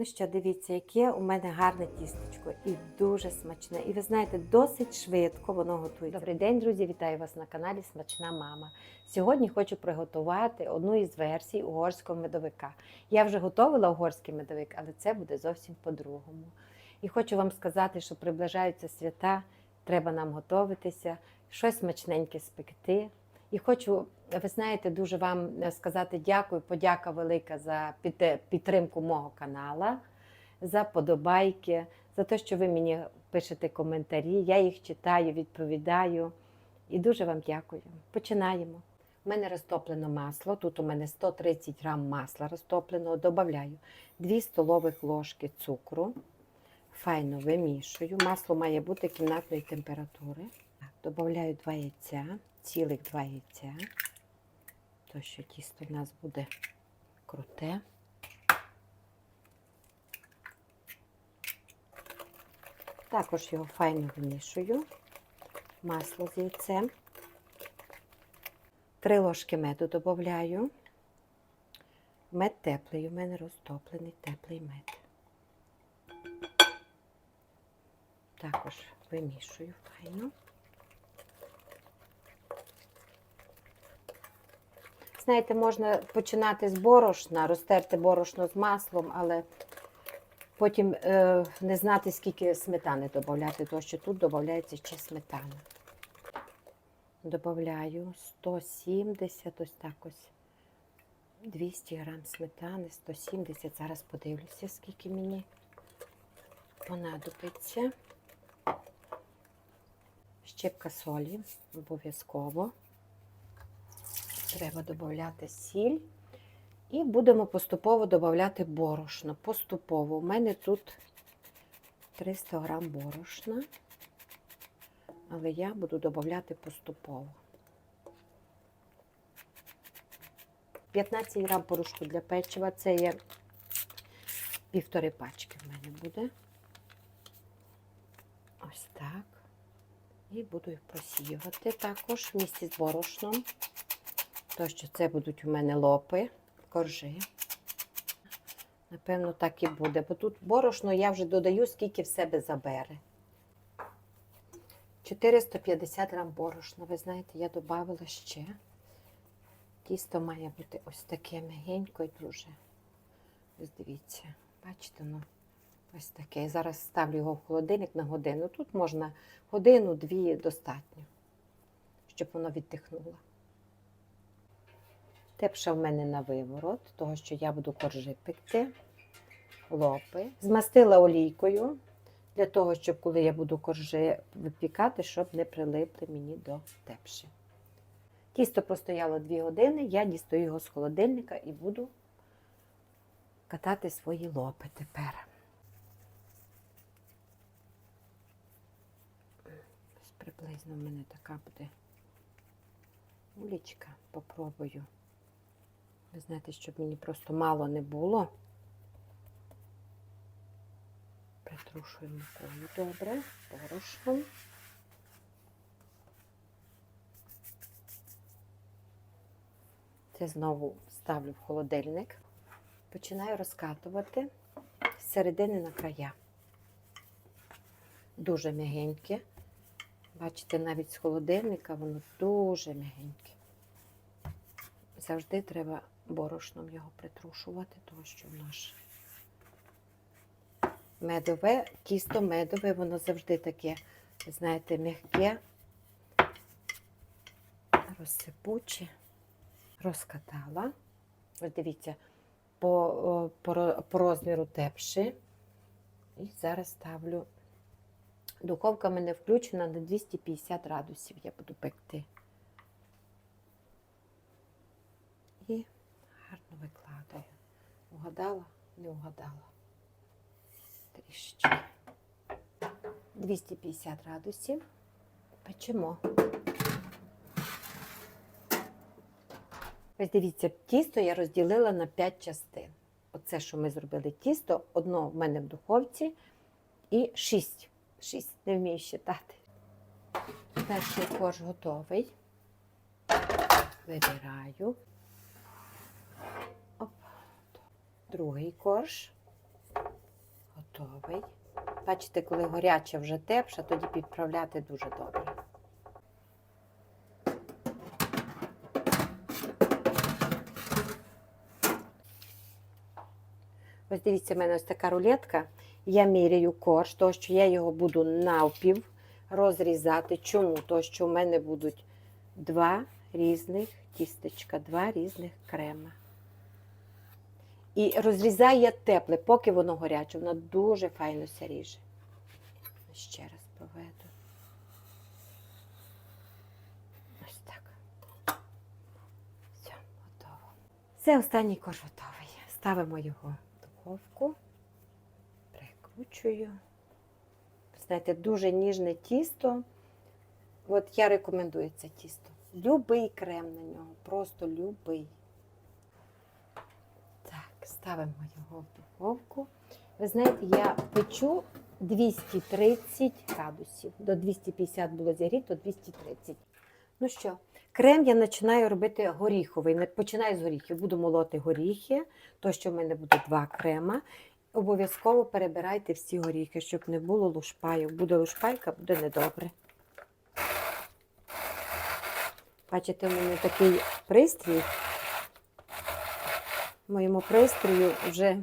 Ну що, дивіться, яке у мене гарне тістечко і дуже смачне. І ви знаєте, досить швидко воно готується. Добрий день, друзі! Вітаю вас на каналі Смачна Мама. Сьогодні хочу приготувати одну із версій угорського медовика. Я вже готувала угорський медовик, але це буде зовсім по-другому. І хочу вам сказати, що приближаються свята, треба нам готуватися, щось смачненьке спекти. І хочу, ви знаєте, дуже вам сказати дякую, подяка велика за під- підтримку мого канала, за подобайки, за те, що ви мені пишете коментарі. Я їх читаю, відповідаю. І дуже вам дякую. Починаємо. У мене розтоплено масло. Тут у мене 130 грам масла розтопленого. Добавляю 2 столових ложки цукру. Файно вимішую. Масло має бути кімнатної температури. Добавляю 2 яйця, цілих 2 яйця. То що тісто в нас буде круте. Також його файно вимішую. Масло з яйцем. Три ложки меду додаю. Мед теплий, у мене розтоплений теплий мед. Також вимішую файно. Знаєте, можна починати з борошна, розтерти борошно з маслом, але потім е, не знати, скільки сметани додати, тому що тут додається ще сметана. Добавляю 170, ось так ось 200 грам сметани, 170. Зараз подивлюся, скільки мені понадобиться. Щепка солі обов'язково. Треба додати сіль. І будемо поступово додати борошно. Поступово. У мене тут 300 грам борошна, але я буду додати поступово. 15 грам порошку для печива. Це є півтори пачки в мене буде. Ось так. І буду їх просіювати також в місті з борошном. То, що це будуть у мене лопи, коржи. Напевно, так і буде. Бо тут борошно я вже додаю, скільки в себе забере. 450 грам борошна. Ви знаєте, я додавала ще. Тісто має бути ось таке м'ягенько і дуже. Ось дивіться, бачите, ну, ось таке. Зараз ставлю його в холодильник на годину. Тут можна годину-дві достатньо, щоб воно віддихнуло. Тепша в мене на виворот, того, що я буду коржи пекти, лопи. Змастила олійкою, для того, щоб коли я буду коржи випікати, щоб не прилипли мені до тепші. Тісто простояло 2 години, я дістаю його з холодильника і буду катати свої лопи тепер. Приблизно в мене така буде улічка. Попробую. Ви знаєте, щоб мені просто мало не було. Притрушую мукою добре, борошном. Це знову ставлю в холодильник. Починаю розкатувати з середини на края. Дуже м'ягеньке. Бачите, навіть з холодильника воно дуже м'ягеньке. Завжди треба борошном його притрушувати, тому що наш медове, тісто медове, воно завжди таке, знаєте, м'яке, розсипуче, розкатала. Ось дивіться, по, по, по розміру тепши. І зараз ставлю. Духовка в мене включена на 250 градусів. Я буду пекти. І гарно викладаю. Угадала, не угадала. Трішечки. 250 градусів. Печемо. Ось дивіться, тісто я розділила на 5 частин. Оце, що ми зробили тісто, одно в мене в духовці і 6. 6, не вмію считати. Перший корж готовий. Вибираю. Другий корж. готовий. Бачите, коли гаряча вже тепша, тоді підправляти дуже добре. Ось дивіться, в мене ось така рулетка. Я міряю корж, тому що я його буду навпів розрізати. Чому? Тому що в мене будуть два різних тістечка, два різних крема. І розрізаю я тепле, поки воно гаряче, воно дуже файно ся ріже. Ще раз проведу. Ось так. Все, готово. Все, останній корж готовий. Ставимо його в духовку, прикручую. Знаєте, дуже ніжне тісто. От я рекомендую це тісто. Любий крем на нього, просто любий. Ставимо його в духовку. Ви знаєте, я печу 230 градусів. До 250 було зігріто, 230. Ну що, крем я починаю робити горіховий. Починаю з горіхів. Буду молоти горіхи, то що в мене буде два крема. Обов'язково перебирайте всі горіхи, щоб не було лушпайок. Буде лушпайка, буде недобре. Бачите, у мене такий пристрій. Моєму пристрою вже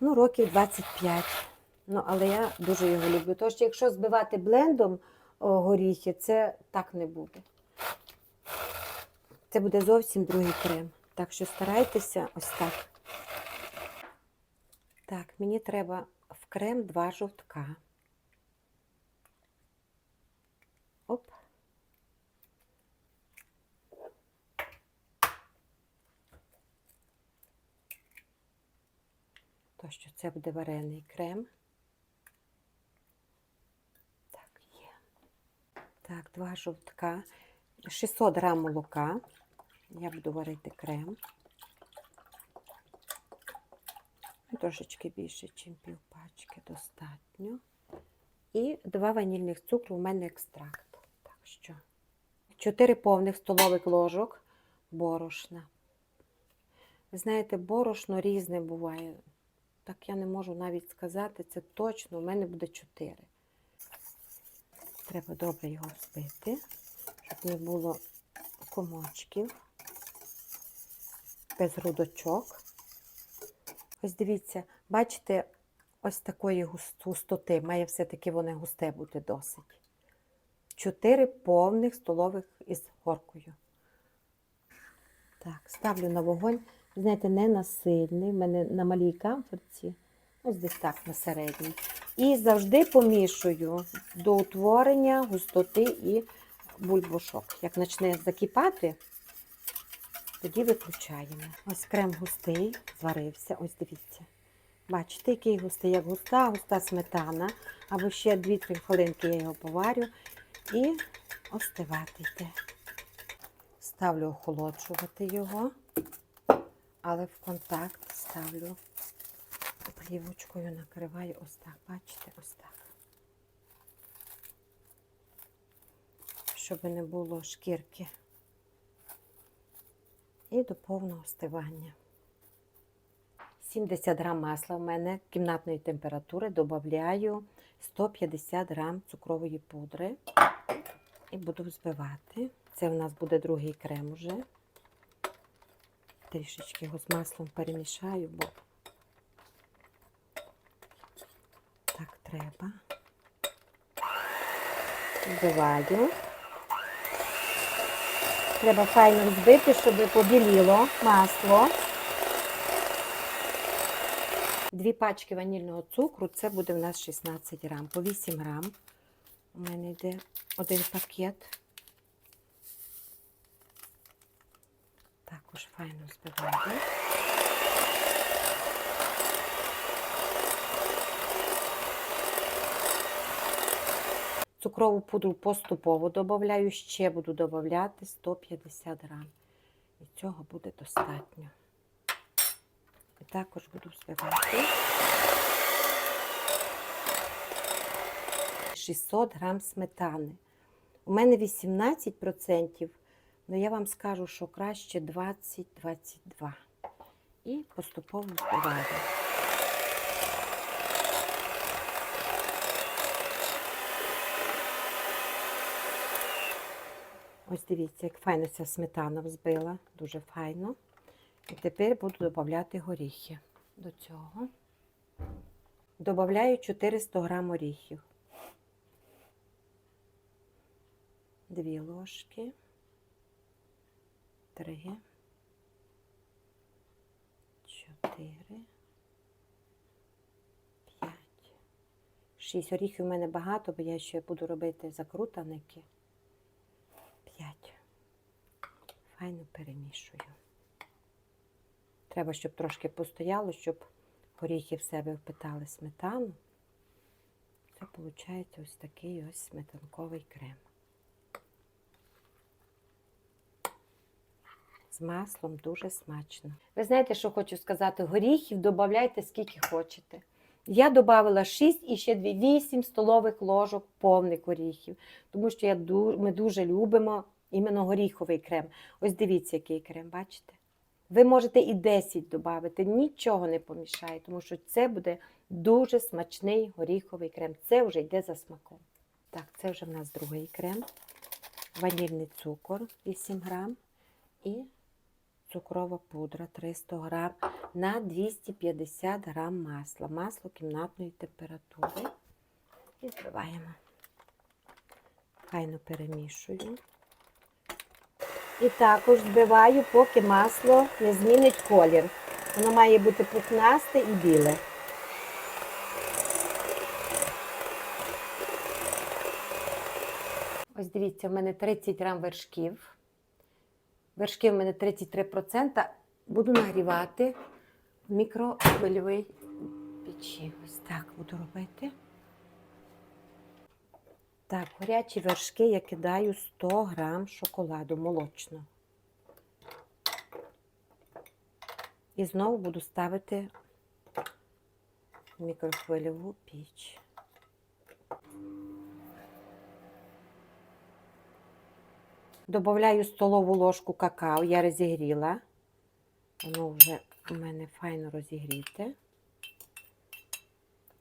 ну, років 25. Ну, але я дуже його люблю. Тож, якщо збивати блендом горіхи, це так не буде. Це буде зовсім другий крем. Так що старайтеся ось так. Так, мені треба в крем два жовтка. То, що це буде варений крем. Так, є. Так, два жовтка. 600 грам молока. Я буду варити крем. Трошечки більше, ніж пів пачки, достатньо. І два ванільних цукру у мене екстракт. Так що 4 повних столових ложок борошна. Ви знаєте, борошно різне буває. Так я не можу навіть сказати, це точно, у мене буде 4. Треба добре його взбити, щоб не було комочків, без грудочок. Ось дивіться, бачите, ось такої густоти. Має все-таки воно густе бути досить. Чотири повних столових із горкою. Так, ставлю на вогонь. Знаєте, не на сильний, в мене на малій камфорці, ось десь так на середній. І завжди помішую до утворення густоти і бульбашок. Як почне закипати, тоді виключаємо. Ось крем густий, зварився, ось дивіться. Бачите, який густий, як густа, густа сметана. Або ще 2-3 хвилинки я його поварю і остивати йде. Ставлю охолоджувати його, але в контакт ставлю плівочкою, накриваю ось так. Бачите, ось так. Щоб не було шкірки. І до повного остивання. 70 грам масла в мене кімнатної температури додаю 150 грам цукрової пудри і буду взбивати. Це у нас буде другий крем уже. Трішечки його з маслом перемішаю, бо так треба. Взбиваю. Треба файно взбити, щоб побіліло масло. Дві пачки ванільного цукру, це буде в нас 16 грам. По 8 грам. У мене йде один пакет. Також файно збиваю. Цукрову пудру поступово додаю, ще буду додати 150 грам. І цього буде достатньо. І також буду взбивати. 600 грам сметани. У мене 18%, Ну, я вам скажу, що краще 20-22. І поступово впливаю. Ось дивіться, як файно ця сметана взбила, дуже файно. І тепер буду додати горіхи до цього. Добавляю 400 грам оріхів. Дві ложки. Три. Чотири. П'ять. Шість. Оріхів у мене багато, бо я ще буду робити закрутаники. П'ять. Файно перемішую. Треба, щоб трошки постояло, щоб горіхи в себе впитали сметану. Це виходить ось такий ось сметанковий крем. З маслом дуже смачно. Ви знаєте, що хочу сказати? Горіхів додавайте скільки хочете. Я додала 6 і ще 2, 8 столових ложок повних горіхів, тому що я, ми дуже любимо іменно горіховий крем. Ось дивіться, який крем, бачите? Ви можете і 10 додати, нічого не помішає, тому що це буде дуже смачний горіховий крем. Це вже йде за смаком. Так, це вже в нас другий крем. Ванільний цукор 8 грам і цукрова пудра 300 грам на 250 грам масла. Масло кімнатної температури. І збиваємо. Файно перемішую. І також збиваю, поки масло не змінить колір. Воно має бути пухнасте і біле. Ось дивіться, в мене 30 грам вершків. Вершки в мене 33%. Буду нагрівати в мікрохвильовій печі. Ось так буду робити. Так, горячі вершки я кидаю 100 грам шоколаду молочного. І знову буду ставити в мікрохвильову піч. Добавляю столову ложку какао, я розігріла. Воно вже у мене файно розігріте.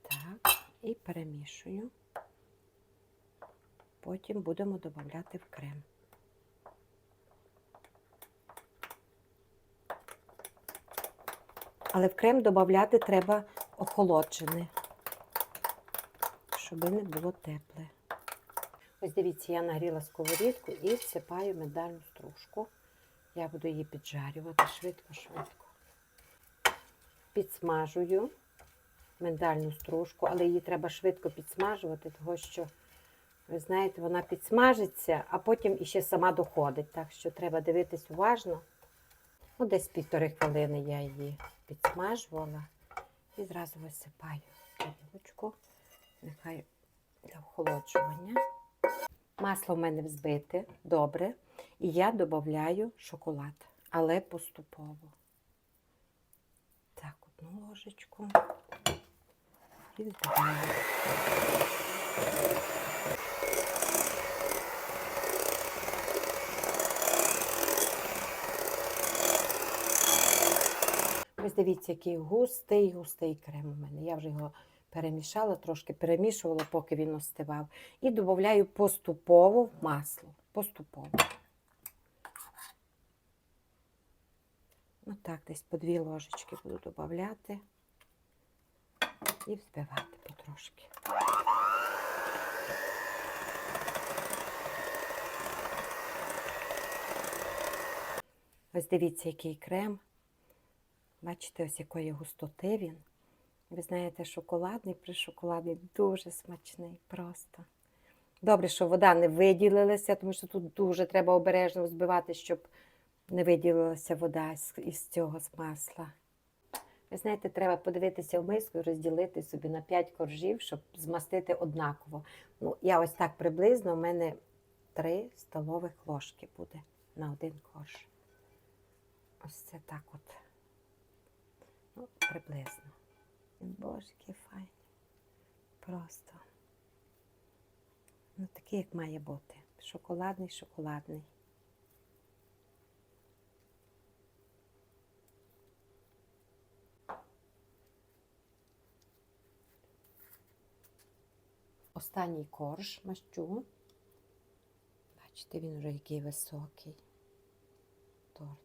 Так, і перемішую. Потім будемо додавати в крем. Але в крем додавати треба охолоджене, щоб не було тепле. Ось дивіться, я нагріла сковорідку і всипаю медальну стружку. Я буду її піджарювати швидко-швидко. Підсмажую миндальну стружку, але її треба швидко підсмажувати, тому що, ви знаєте, вона підсмажиться, а потім іще сама доходить. Так що треба дивитись уважно. Ну, десь півтори хвилини я її підсмажувала і зразу висипаю тарілочку, нехай для охолоджування. Масло в мене взбите добре. І я додаю шоколад, але поступово. Так, одну ложечку. І збиваю. Ось дивіться, який густий, густий крем у мене. Я вже його перемішала, трошки перемішувала, поки він остивав. І додаю поступово масло. Поступово. Отак, десь по дві ложечки буду додати і взбивати потрошки. Ось дивіться, який крем. Бачите, ось якої густоти він. Ви знаєте, шоколадний при шоколадний дуже смачний просто. Добре, що вода не виділилася, тому що тут дуже треба обережно взбивати, щоб не виділилася вода із цього масла. Ви знаєте, треба подивитися в миску і розділити собі на 5 коржів, щоб змастити однаково. Ну, я ось так приблизно, у мене 3 столових ложки буде на один корж. Ось це так от. Ну, приблизно. Боже, який файний. Просто. Ну, такий, як має бути. Шоколадний, шоколадний. Останній корж мащу. Бачите, він вже який високий торт.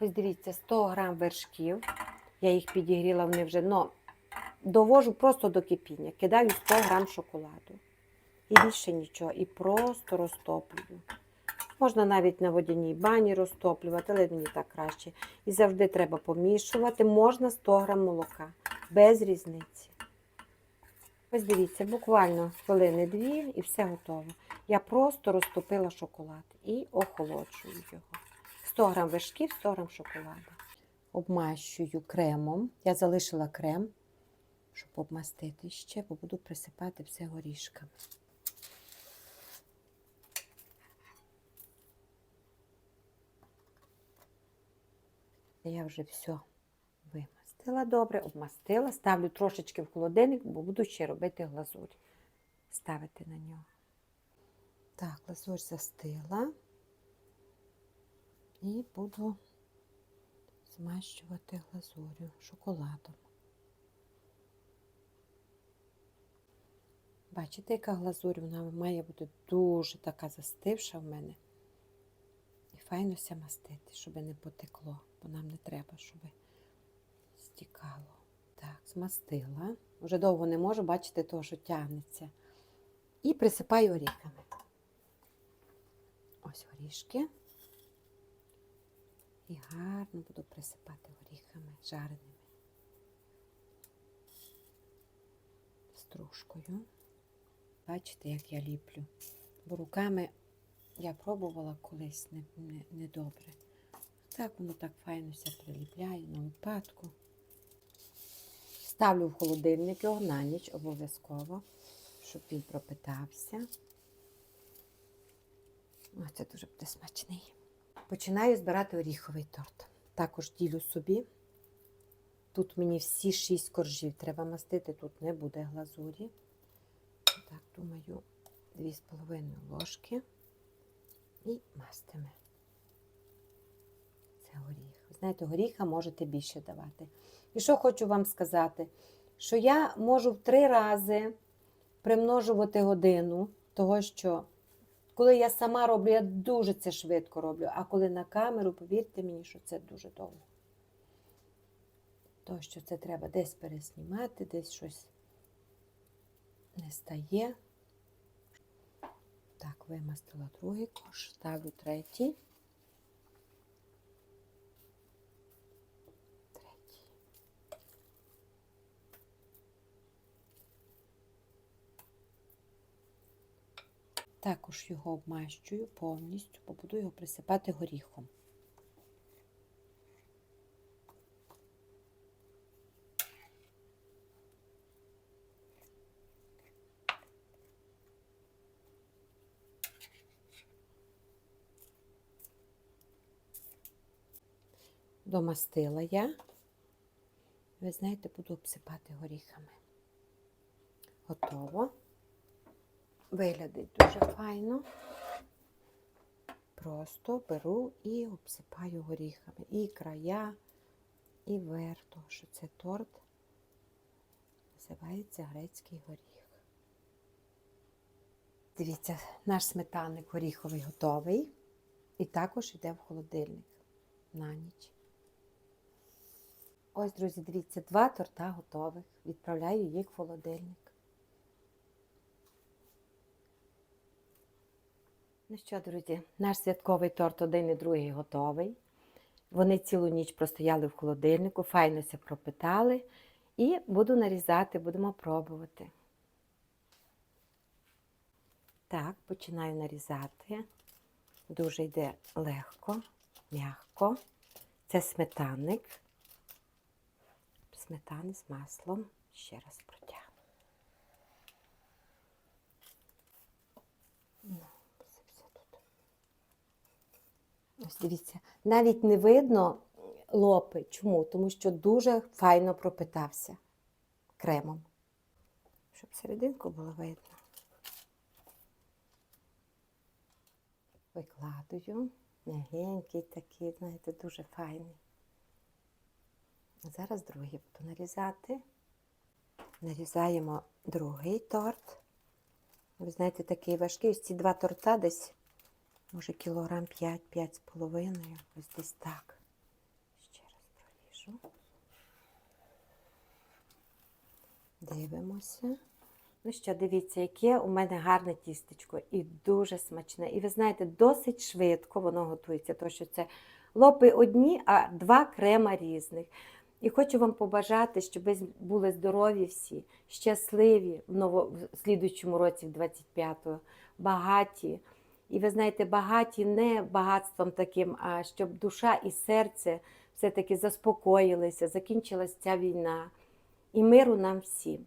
Ось дивіться, 100 грам вершків. Я їх підігріла, вони вже, ну, довожу просто до кипіння. Кидаю 100 грам шоколаду. І більше нічого. І просто розтоплюю. Можна навіть на водяній бані розтоплювати, але мені так краще. І завжди треба помішувати. Можна 100 грам молока. Без різниці. Ось дивіться, буквально хвилини дві і все готово. Я просто розтопила шоколад і охолоджую його. 100 грам вершків, 100 грам шоколаду. Обмащую кремом. Я залишила крем, щоб обмастити ще, бо буду присипати все горішками. Я вже все вимастила добре, обмастила, ставлю трошечки в холодильник, бо буду ще робити глазурь. Ставити на нього. Так, глазурь застила. І буду змащувати глазурю шоколадом. Бачите, яка глазурь, вона має бути дуже така застивша в мене. І файно ся мастити, щоб не потекло, бо нам не треба, щоб стікало. Так, змастила. Вже довго не можу, бачите, того, що тягнеться. І присипаю оріхами. Ось горішки. І гарно буду присипати горіхами жареними. Стружкою. Бачите, як я ліплю. Бо руками я пробувала колись недобре. Не, не так воно так файно все приліпляє на лопатку. Ставлю в холодильник його на ніч обов'язково, щоб він пропитався. Це дуже буде смачний. Починаю збирати оріховий торт. Також ділю собі. Тут мені всі шість коржів треба мастити, тут не буде глазурі. Так, думаю, 2,5 ложки і мастиме. Це горіх. Знаєте, горіха можете більше давати. І що хочу вам сказати, що я можу в три рази примножувати годину, того що коли я сама роблю, я дуже це швидко роблю. А коли на камеру, повірте мені, що це дуже довго. То, що це треба десь переснімати, десь щось не стає. Так, вимастила другий кош, ставлю третій. Також його обмащую повністю, бо буду його присипати горіхом. Домастила я. Ви знаєте, буду обсипати горіхами. Готово. Виглядить дуже файно. Просто беру і обсипаю горіхами. І края, і верх, тому що це торт називається грецький горіх. Дивіться, наш сметанник горіховий готовий. І також йде в холодильник на ніч. Ось, друзі, дивіться, два торта готових. Відправляю їх в холодильник. Ну що, друзі, наш святковий торт один і другий готовий. Вони цілу ніч простояли в холодильнику, файно ся пропитали. І буду нарізати, будемо пробувати. Так, починаю нарізати. Дуже йде легко, м'яко. Це сметанник. Сметани з маслом. Ще раз протягну. Ну, це все тут. Ось дивіться, навіть не видно лопи. Чому? Тому що дуже файно пропитався кремом. Щоб серединку було видно. Викладую. Мягенький такий, знаєте, дуже файний. Зараз другий буду нарізати. Нарізаємо другий торт. Ви знаєте, такий важкий. Ось ці два торта десь, може, кілограм 5-5 з половиною. Ось десь так. Ще раз проріжу. Дивимося. Ну що, дивіться, яке у мене гарне тістечко і дуже смачне. І ви знаєте, досить швидко воно готується, тому що це лопи одні, а два крема різних. І хочу вам побажати, щоб ви були здорові всі, щасливі в ново, в слідуючому році, в 25-го, багаті. І ви знаєте, багаті не багатством таким, а щоб душа і серце все-таки заспокоїлися, закінчилася ця війна. І миру нам всім.